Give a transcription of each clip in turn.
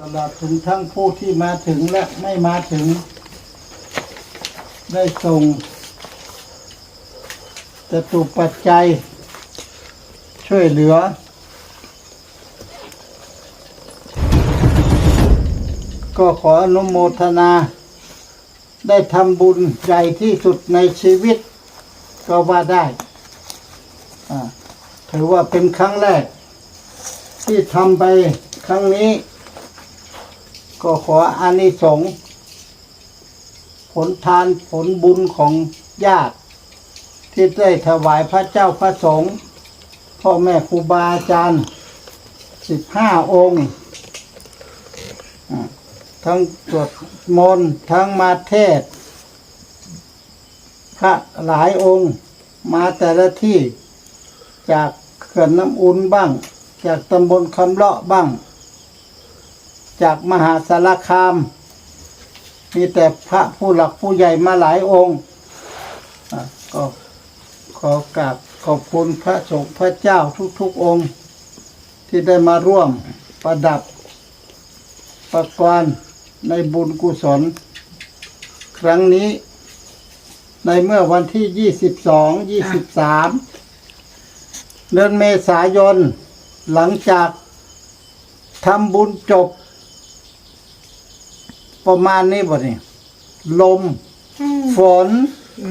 ตลอดถึงทั้งผู้ที่มาถึงและไม่มาถึง ได้ส่งจตุปัจจัย ช่วยเหลือ ก็ขออนุโมทนา ได้ทำบุญใหญ่ที่สุดในชีวิต ก็ว่าได้ถือว่าเป็นครั้งแรก ที่ทำไปครั้งนี้ ก็ขออานิสงส์ผลทานผลบุญของญาติ ที่ได้ถวายพระเจ้าพระสงฆ์พ่อแม่ครูบาอาจารย์สิบห้าองค์ทั้งสวดมนต์ทั้งมาเทศ พระหลายองค์ มาแต่ละที่จากเขื่อนน้ำอุ่นบ้าง จากตำบลคำเลาะบ้าง จากมหาสารคาม มีแต่พระผู้หลักผู้ใหญ่มาหลายองค์ก็ขอกราบขอบคุณพระสงฆ์พระเจ้าทุกๆองค์ ที่ได้มาร่วมประดับประกรณ์ในบุญกุศล ครั้งนี้ ในเมื่อวันที่ 22 23 เดือนเมษายน หลังจากทำบุญจบ ประมาณนี้บ่นี่ลมฝน อื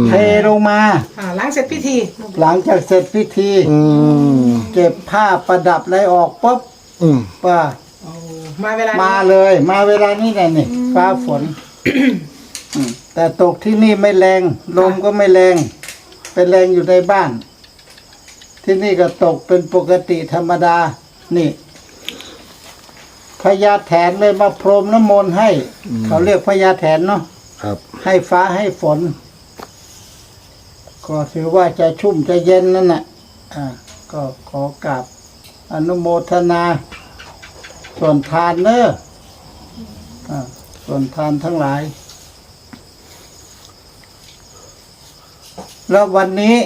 มเทลงมาอ่าล้างเสร็จพิธี หลังจากเสร็จพิธี อืมเก็บผ้าประดับอะไรออกปุ๊บอืมป่าโอ้มาเวลามานี้เลย มาเวลานี้แหละนี่ ฟ้าฝนอืมแต่ตกที่นี่ไม่แรง ลมก็ไม่แรง เป็นแรงอยู่ในบ้าน ที่นี่ก็ตกเป็นปกติธรรมดา นี่ พญาแถนเลยมาพรมน้ำมนต์ให้เขาเรียกพญาแถนเนาะครับ ให้ฟ้าให้ฝน ก็ถือว่าจะชุ่มจะเย็นนั่นแหละอ่า ก็ขอกราบอนุโมทนา ส่วนทานเนอะอ่าส่วนทานทั้งหลาย แล้ววันนี้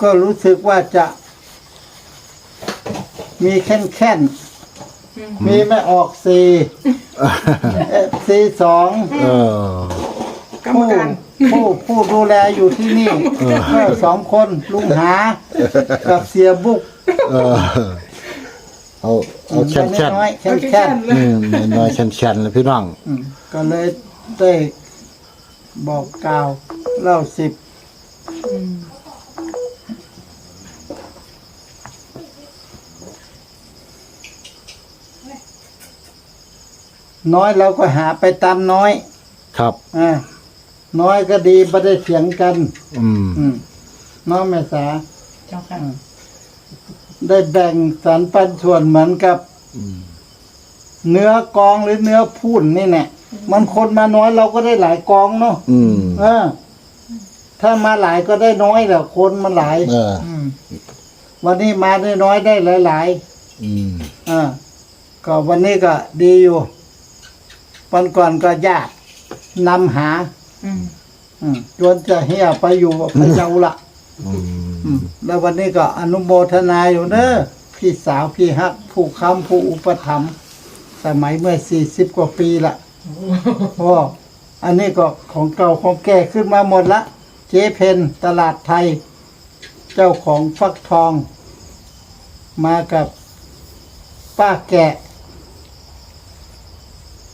ก็รู้สึกว่าจะมีแค่นแค่นๆ มีไม่ออกสี่เอฟซีสองเออ กรรมการ ผู้ผู้ดูแลอยู่ที่นี่เออสองคนลุงหา กับเสียบุกเออ เอาเอาแช่นแช่นน้อยๆแค่นเอาแค่นๆเลยอืมน้อยๆแช่นแช่นเลยพี่น้อง อืมก็เลยได้บอกกล่าวเล่าสิบ น้อยเราก็หาไปตามน้อยครับ อ่าน้อยก็ดีไม่ได้เถียงกัน อืม อืมน้องแม่สาเจ้าค่ะ ได้แบ่งสรรปันส่วนเหมือนกับ อืม เนื้อกองหรือเนื้อพูนนี่แหละมันคนมาน้อยเราก็ได้หลายกองเนาะอืม เออ ถ้ามาหลายก็ได้น้อยแหละคนมันหลาย เออมวันนี้มาได้น้อยได้หลายอืม ๆอ่าก็วันนี้ก็ดีอยู่ วันก่อนก็ญาตินำหา อืมอืมจนจะเฮียไปอยู่พะเยาละอือืมมแล้ววันนี้ก็อนุโมทนาอยู่เนอะพี่สาวพี่ฮัก ผู้ค้ำผู้อุปถัมภ์สมัยเมื่อสี่สิบกว่าปีละเพราะอันนี้ก็ของเก่าของแก่ขึ้นมาหมดละ เจ๊เพนตลาดไทย เจ้าของฟักทอง มากับป้าแกะ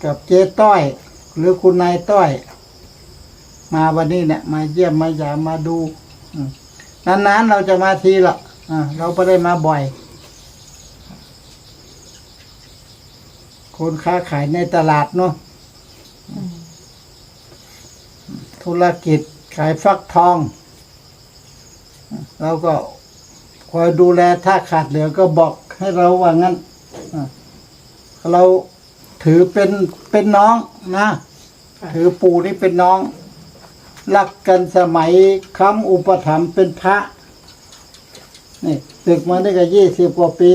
กับเจ๊ต้อย หรือคุณนายต้อย มาวันนี้เนี่ย มาเยี่ยมมาหยามมาดูนานๆเราจะมาทีละอ่าเราไม่ได้มาบ่อย คนค้าขายในตลาดเนาะธุรกิจขายฟักทอง เราก็คอยดูแลถ้าขาดเหลือก็บอกให้เราว่างั้นเรา ถือเป็นเป็นน้องนะค่ะถือปู่นี่เป็นน้อง รักกันสมัยค้ำอุปถัมภ์เป็นพระ นี่ศึกมาได้ก็ยี่สิบกว่าปี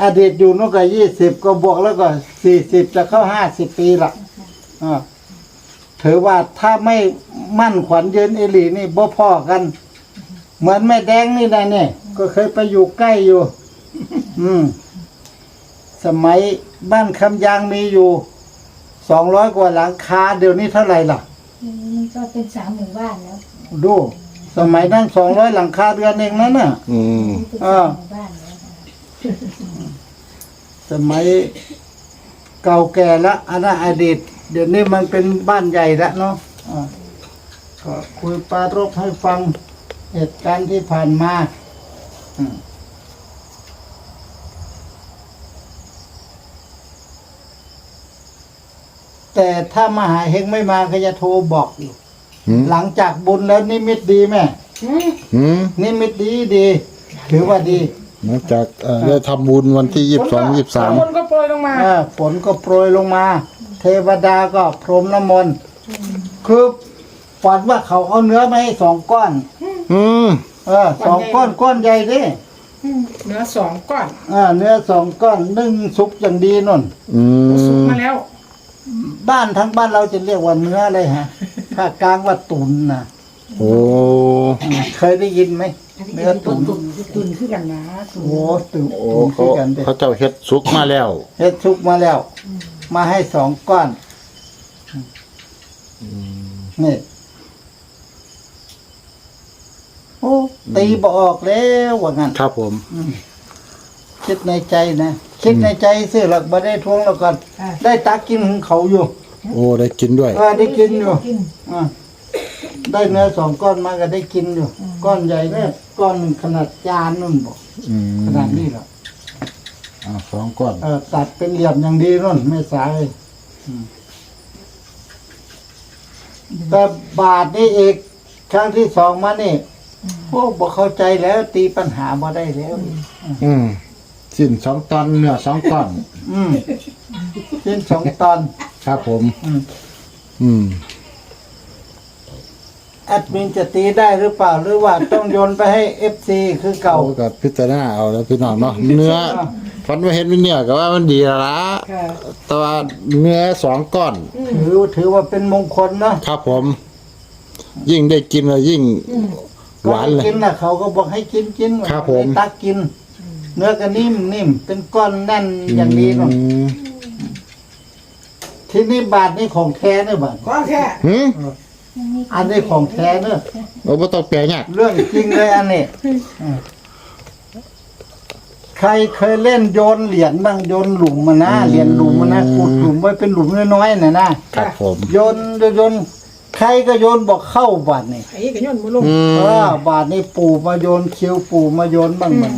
อดีตอยู่นู่นก็ยี่สิบก็บวกแล้วก็สี่สิบจะเข้าห้าสิบปีละอ่าถือว่าถ้าไม่มั่นขวัญยืนเอหลีนี่บ่พ่อกัน เหมือนแม่แดงนี่นะเนี่ย ก็เคยไปอยู่ใกล้อยู่ อืม สมัย บ้านคำยางมีอยู่สองร้อยกว่าหลังคาเดี๋ยวนี้เท่าไหร่ล่ะอืมก็เป็นสามหมู่บ้านแล้วดู สมัยนั้นสองร้อยหลังคาเรือนเองนั่นน่ะ อืมเป็นอ่าสามหมู่บ้านแล้วค่ะสมัยเก่าแก่ละอันนั้นอดีต เดี๋ยวนี้มันเป็นบ้านใหญ่แล้วเนาะอ่าก็คุยปรารบให้ฟังเหตุการณ์ที่ผ่านมาอืม แต่ถ้ามหาเฮงไม่มาก็จะโทรบอกอยู่หืมหลังจากบุญแล้วนิมิตดีแม่อืมหืมนิมิตดีดี ถือว่าดี หลังจากเอ่อได้ทำบุญวันที่ยี่สิบสองยี่สิบสาม ฝนก็โปรยลงมาอ่าฝนก็โปรยลงมา เทวดาก็พรมน้ำมนต์คือฝันว่าเขาเอาเนื้อมาให้สองก้อน อืม เออสองก้อนก้อนใหญ่ดิอืมเนื้อสองก้อนอ่าเนื้อสองก้อนนึ่งสุกอย่างดีนนอืสุกมมาแล้ว บ้านทั้งบ้านเราจะเรียกว่าเนื้ออะไรฮะภาคกลางว่าตุนนะโอ้อืมเคยได้ยินไหมเนื้อตุนตุนขึ้นกันนะตุนโอ้ตุนโอ้ตุนเขาคือกันเด็เขาเจ้าเฮ็ดสุกมาแล้วเฮ็ดสุกมาแล้ว มาให้สองก้อนนี่โอ้ตีบออกแล้วว่างั้นครับผมคิดในใจนะ คิดในใจสิหลักบ่ได้ทวงแล้วก่อนอะได้ตักกินของเขาอยู่โอ้ได้กินด้วย เออได้กินอยู่กิน อะได้เนื้อสองก้อนมาก็ได้กินอยู่ ก้อนใหญ่เนี่ยก้อนหนึ่งขนาดจานนู่นบอกอืมขนาดนี้หรออ่าสองก้อนเออตัดเป็นเหลี่ยมอย่างดีนู่นไม่สายอืมแต่บาทนี่อีกครั้งที่สองมานี่โอ้บอกเข้าใจแล้วตีปัญหามาได้แล้ว อืม สิ้นสองตอนเนื้อสองก้อน อืมชิ้นสองตอน ครับผม อืม อืม แอดมินจะตีได้หรือเปล่าหรือว่าต้องโยนไปให้เอฟซีคือเก่า เอากับพิจารณาเอาแล้วพี่น้องเนาะ เนื้อฟันมาเห็นเป็นเนื้อก็ว่ามันดีแล้วละค่ะ แต่ว่าเนื้อสองก้อน ถือถือว่าเป็นมงคลเนาะครับผม ยิ่งได้กินแล้วยิ่งหวานเลยก็ให้กินนะเขาก็บอกให้กินกินครับผม ให้ตักกิน เนื้อก็นิ่มนิ่มเป็นก้อนแน่นอย่างนี้เนาะมที่นี่บาทนี่ของแท้เนอะบาทก็แค่หืมอันนี้ของแท้เนอะโอ้บ่ต้องแปลยากเรื่องจริงเลยอันนี้อืมใครเคยเล่นโยนเหรียญบ้างโยนหลุมมานะเหรียญหลุมมานะขุดหลุมไว้เป็นหลุมน้อยๆน่ะนะครับผมโยนโยนใครก็โยนบอกเข้าบาทนี่ไอ้กระย่อนมือลงอืมเออบาทนี่ปู่มาโยนคิวปู่มาโยนบ้างมัน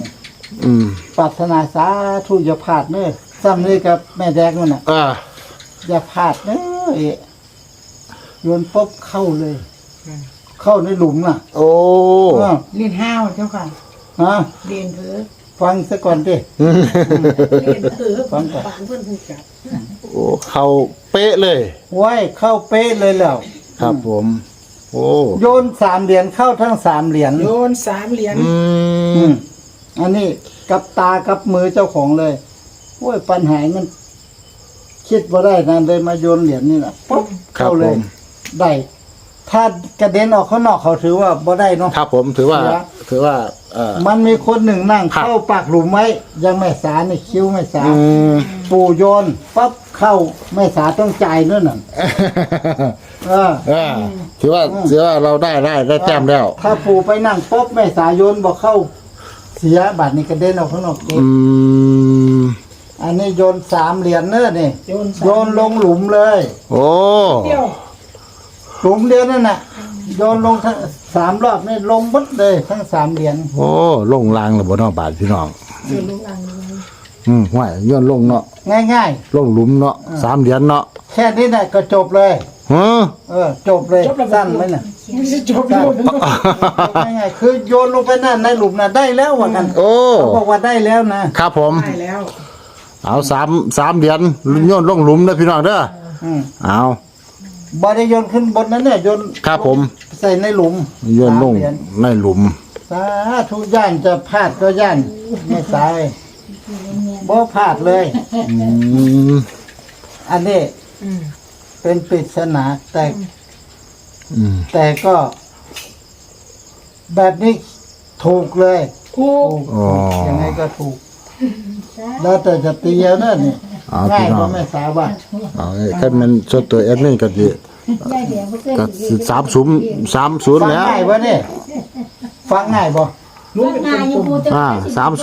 อืมปรารถนาสาธุอย่าพลาดเนอะซ้ำนี่กับแม่แดงมันน่ะ อ่าอย่าพลาดเนอะเอะโยนปุ๊บเข้าเลยเข้าในหลุมน่ะโอ้เออเรียนห้าวเจ้าค่ะ ฮะเรียนเถอะฟังซะก่อนดิเรียนเถอะฟังก่อน ปานเพื่อนผู้จับโอ้เขาเป๊ะเลย ไว้เข้าเป๊ะเลยแล้วครับผม โอ้โยนสามเหรียญเข้าทั้งสามเหรียญโยนสามเหรียญอือืมม อันนี้กับตากับมือเจ้าของเลยโอ้ยปัญหามัน คิดว่าได้นะเลยมาโยนเหรียญนี่แหละปุ๊บครับเข้าเลผยมได้ ถ้ากระเด็นออกข้างนอกเขาถือว่าบ่ได้เนาะ ครับผมถือว่าเหลือถือว่า เอ่อ มันมีคนหนึ่งนั่ง ครับ เข้าปากหลุมไว้ยังไม่สาในคิ้วไม่สาอืม ปู่โยนปั๊บเข้าไม่สาต้องจ่ายนั่นน่ะเออ เออถือว่าถือว่าเราได้ได้ได้แต้มแล้ว ถ้าปู่ไปนั่งปุ๊บไม่สาโยนบอกเข้า เสียบัตรนี่กระเด็นออกข้างนอกเด็กอืมอันนี้โยนสามเหรียญเนอะนี่ โยนสาม โยนลงหลุมเลย โอ้เดียวหลุมเดียวนั่นน่ะ โยนลงทั้งสามรอบนี่ลงหมดเลยทั้งสามเหรียญโอ้ลงลางแล้วบ่เนาะบาทพี่น้องโยนลงลังเลยอืมห้วยย้อนลงเนาะง่าย ลงหลุมเนาะสามเหรียญเนาะๆ แค่นี้น่ะก็จบเลย ฮะเออ จบเลย สั้นไหมน่ะ ไม่ใช่จบโยนทั้งหมดง่ายๆคือโยนลงไปนั่นในหลุมน่ะได้แล้วว่ากันโอ้เขาบอกว่าได้แล้วนะครับผม ได้แล้วเอาสามสามเหรียญโยนลงหลุมเด้อพี่น้องเด้ออืมเอาบอได้โยนขึ้นบนนั้นเนี่ยโยนครับผมใส่ในหลุมโยนลงสามเหรียญในหลุม สาธุย่านจะพลาดก็ย่านไม่สายบ่พลาดเลย อืมอันนี้อืมเป็นปริศนาแต่ อืมแต่ก็ แบบนี้ถูกเลยถูกถูกถูกยังไงก็ถูก แล้วแต่จะตีเอาเนอะนี่เอาง่ายพี่น้กอว่างแม่สาวว่าเอาไอ้คันมันส่วนตัวแอดมินก็สิยายเดียวบ่เคยก็สิ30 30ฟังแล้วง่ายวะเนี่ยฟังง่ายบ่ ลุงเป็นนายอยู่กลปูมจะอ่า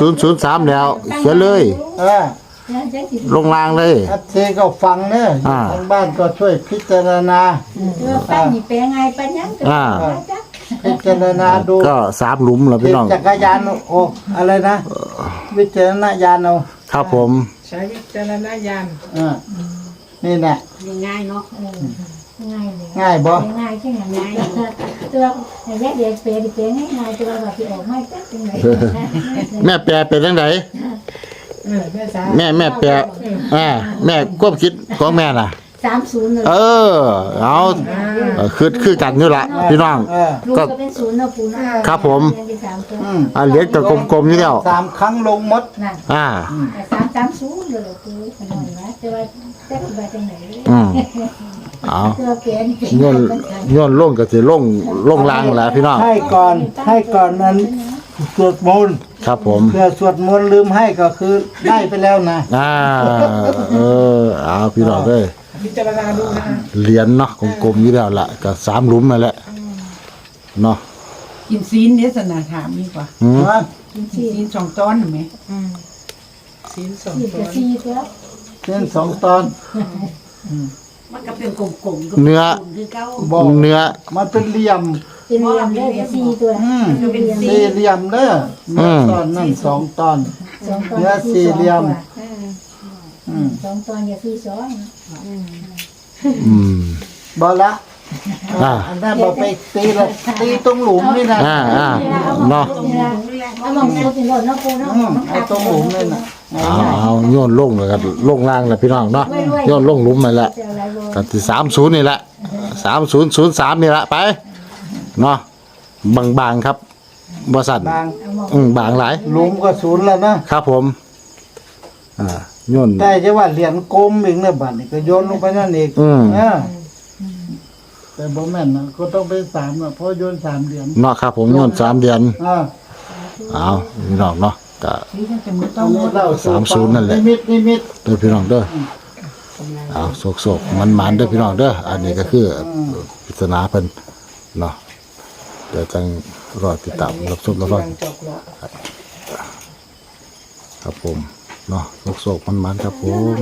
3003แล้วเขียนเลย เออ ลงรางเลยอาเทก็ฟังเนอะอยู่อ่า ทางบ้านก็ช่วยพิจารณา เออปั้นนี่แปลงไงปั้นยังก็อ่าจักพิจารณาดูก็สามหลุมแล้วเทพี่น้อง จักรยานโอ้อะไรนะ วิจารณญาณเอาครับผม ใช้วิจารณญาณอ่านี่แหละง่ายเนาะเออง่ายเลยง่ายบ่ ง่ายแค่ไหนง่ายตัวแยกเดียวเปลี่ยนเปลี่ยนง่ายๆตัวแบบที่ออกไม่จักจังไหนแม่แปลเป็นจังได เออแม่สาแม่แม่แปลอ่าแม่ความคิดของแม่น่ะ สามศูนย์เลยเออ เอาเออคือคือกันอยู่ละพี่น้อง เออลูกก็เป็นศูนย์นะปูนะครับผม เรียนที่สามตัวอืมอ่าเหรียญกับกลมๆนี่แล้ว สามครั้งลงหมด นั่นอ่า แต่สามสามศูนย์เลยปูขนมนะแต่ว่าจักไปจังไหนอืมเอาตัวเปลี่ยนโย้อนโย้อนลงก็สิลงลงรางแหละพี่น้อง ให้ก่อนให้ก่อนนั้น สวดมนต์ครับผมเพื่อสวดมนต์ลืมให้ก็คือได้ไปแล้วนะอ่าเออเอาพี่น้องเด้ยพิจารณาดูนะเหรียญเนาะกลมๆนี่แล้วล่ะก็สามหลุมนั่นแหละเนาะกินซีนเนี่ยสนาถามดีกว่าอืมนะซีนสองต้อนเห็นไหมศีลสองสี่ตักับวสี่ตัวเส้นสองตอน มันก็เป็นกลมๆก็เนื้อ คือเก้าบอกเนื้อมันเป็นเหลี่ยม เป็นเหลี่ยมได้กับสี่ตัวอืมเป็นเหลี่ยมสี่เหลี่ยมเด้อเนื้อตอนนั่นสองตอน สองตอนเนื้อสี่เหลี่ยม อืมสองตอนกับสี่สองอืมบอละอ่า อันนั้นบอไปตีละตีตรงหลุมนี่นะอ่าอ่าเนาะเอามองโคตรหมดเนาะปูเนาะอืมเอาตรงหลุมนี่นะเอาเอาโยนลงเลยครับลงล่างแหละพี่น้องเนาะโยนลงหลุมนั่นแหละจะอะไรบ่กันที่สามศูนย์นี่แหละสามศูนย์ศูนย์สามนี่แหละไป เนาะบางบางๆครับบริษัทบางอืมบางหลาย หลุมก็ศูนย์แล้วนะครับผม อ่าโยนแต่จะว่าเหรียญกลมอีกเนี่ยบัดนี่ก็โยนลงไปนั่นอีกอืมเออแต่บ่แม่นนะก็ต้องเป็นสามนะเพราะโยนสามเหรียญเนาะครับผมโยนสามเดือนอ่าเอาพี่น้องเนาะก็ซีนจะมือต้อัอนงนี้เล่าสู่สามศูนย์นั่นแหละนิมิตนิมิตเด้อพี่น้องเด้อเอาโศกโศกมันมันๆเด้อพี่น้องเด้ออันนี้ก็คือปริศนาเพิ่นเนาะ เดี๋ยวจังรอติดตามรับชมรับฟังจอกหลอกครับผมเนาะลูกโศกมันมันครับผม